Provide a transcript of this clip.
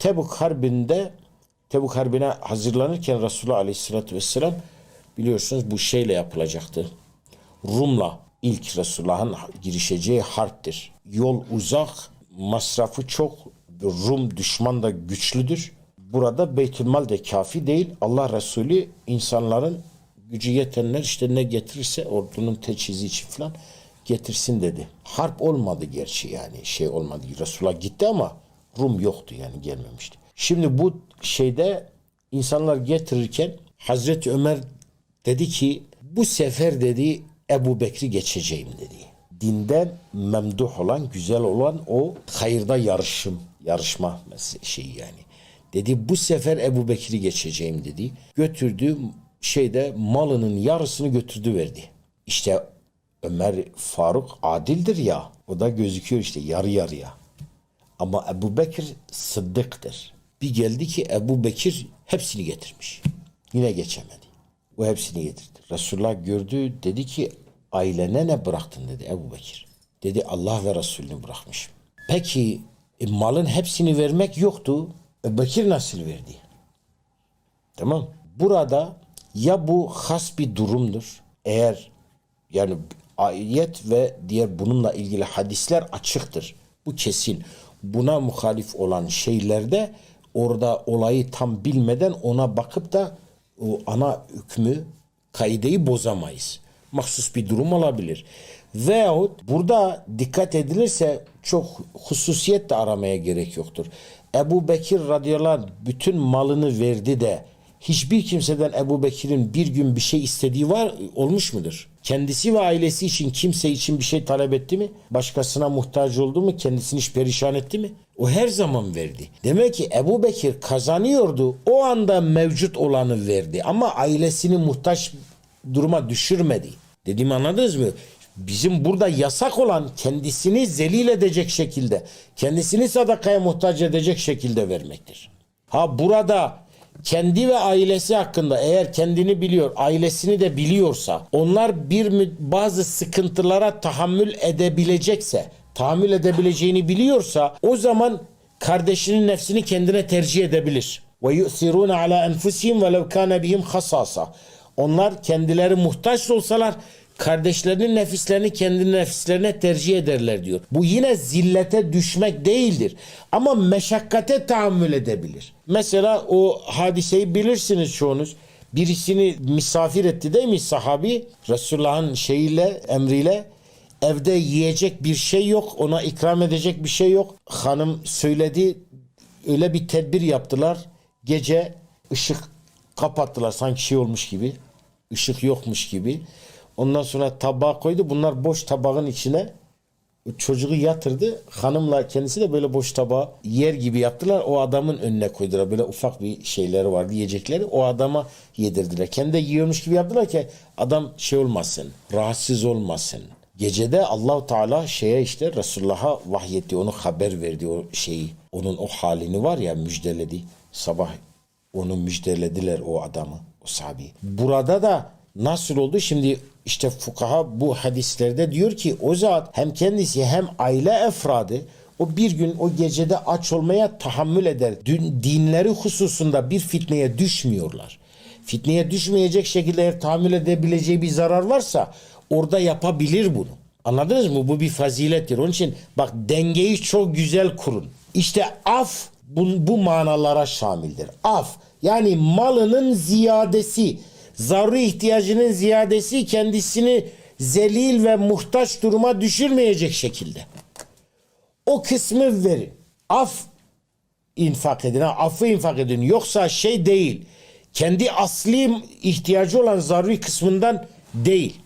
Tebuk Harbi'nde Tebuk Harbi'ne hazırlanırken Resulullah Aleyhisselatü Vesselam biliyorsunuz bu şeyle yapılacaktı. Rum'la ilk Resulullah'ın girişeceği harptir. Yol uzak, masrafı çok, Rum düşman da güçlüdür. Burada Beytülmal de kafi değil. Allah Resulü insanların gücü yetenler işte ne getirirse ordunun teçhizi için falan getirsin dedi. Harp olmadı gerçi yani şey olmadı. Resulullah gitti ama Rum yoktu yani gelmemişti. Şimdi bu şeyde insanlar getirirken Hazreti Ömer dedi ki bu sefer dedi Ebu Bekri geçeceğim dedi. Dinden memduh olan, güzel olan o hayırda yarışım, yarışma şeyi yani. Dedi bu sefer Ebu Bekir'i geçeceğim dedi. Götürdü şeyde malının yarısını götürdü verdi. İşte Ömer Faruk adildir ya. O da gözüküyor işte yarı yarıya. Ama Ebu Bekir sıddıktır. Bir geldi ki Ebu Bekir hepsini getirmiş. Yine geçemedi. O hepsini getirdi. Resulullah gördü dedi ki ailene ne bıraktın dedi Ebu Bekir. Dedi Allah ve Resulünü bırakmışım. Peki e, malın hepsini vermek yoktu. Ebu Bekir nasıl verdi? Tamam. Burada ya bu has bir durumdur. Eğer yani ayet ve diğer bununla ilgili hadisler açıktır. Bu kesin. Buna muhalif olan şeylerde orada olayı tam bilmeden ona bakıp da o ana hükmü kaideyi bozamayız. Mahsus bir durum olabilir. Veyahut burada dikkat edilirse çok hususiyet de aramaya gerek yoktur. Ebu Bekir radıyallahu anh bütün malını verdi de hiçbir kimseden Ebu Bekir'in bir gün bir şey istediği var olmuş mudur? Kendisi ve ailesi için kimse için bir şey talep etti mi? Başkasına muhtaç oldu mu? Kendisini hiç perişan etti mi? O her zaman verdi. Demek ki Ebu Bekir kazanıyordu. O anda mevcut olanı verdi. Ama ailesini muhtaç duruma düşürmedi. Dediğimi anladınız mı? Bizim burada yasak olan kendisini zelil edecek şekilde, kendisini sadakaya muhtaç edecek şekilde vermektir. Ha burada kendi ve ailesi hakkında eğer kendini biliyor, ailesini de biliyorsa, onlar bir bazı sıkıntılara tahammül edebilecekse, tahammül edebileceğini biliyorsa o zaman kardeşinin nefsini kendine tercih edebilir. Ve yu'siruna ala enfusihim ve lev kana bihim. Onlar kendileri muhtaç olsalar kardeşlerinin nefislerini kendi nefislerine tercih ederler diyor. Bu yine zillete düşmek değildir. Ama meşakkate tahammül edebilir. Mesela o hadiseyi bilirsiniz çoğunuz. Birisini misafir etti değil mi sahabi? Resulullah'ın şeyiyle, emriyle evde yiyecek bir şey yok. Ona ikram edecek bir şey yok. Hanım söyledi. Öyle bir tedbir yaptılar. Gece ışık kapattılar sanki şey olmuş gibi. Işık yokmuş gibi. Ondan sonra tabağa koydu. Bunlar boş tabağın içine çocuğu yatırdı. Hanımla kendisi de böyle boş tabağı yer gibi yaptılar. O adamın önüne koydular. Böyle ufak bir şeyleri vardı yiyecekleri. O adama yedirdiler. Kendi de yiyormuş gibi yaptılar ki adam şey olmasın. Rahatsız olmasın. Gecede Allahu Teala şeye işte Resulullah'a vahyetti. Onu haber verdi o şeyi. Onun o halini var ya müjdeledi. Sabah onu müjdelediler o adamı, o sahabeyi. Burada da nasıl oldu? Şimdi işte fukaha bu hadislerde diyor ki o zat hem kendisi hem aile efradı o bir gün o gecede aç olmaya tahammül eder. Dinleri hususunda bir fitneye düşmüyorlar. Fitneye düşmeyecek şekilde eğer tahammül edebileceği bir zarar varsa orada yapabilir bunu. Anladınız mı? Bu bir fazilettir. Onun için bak dengeyi çok güzel kurun. İşte af bu, bu manalara şamildir. Af yani malının ziyadesi, zaruri ihtiyacının ziyadesi kendisini zelil ve muhtaç duruma düşürmeyecek şekilde. O kısmı verin. Af infak edin. Affı infak edin. Yoksa şey değil. Kendi asli ihtiyacı olan zaruri kısmından değil.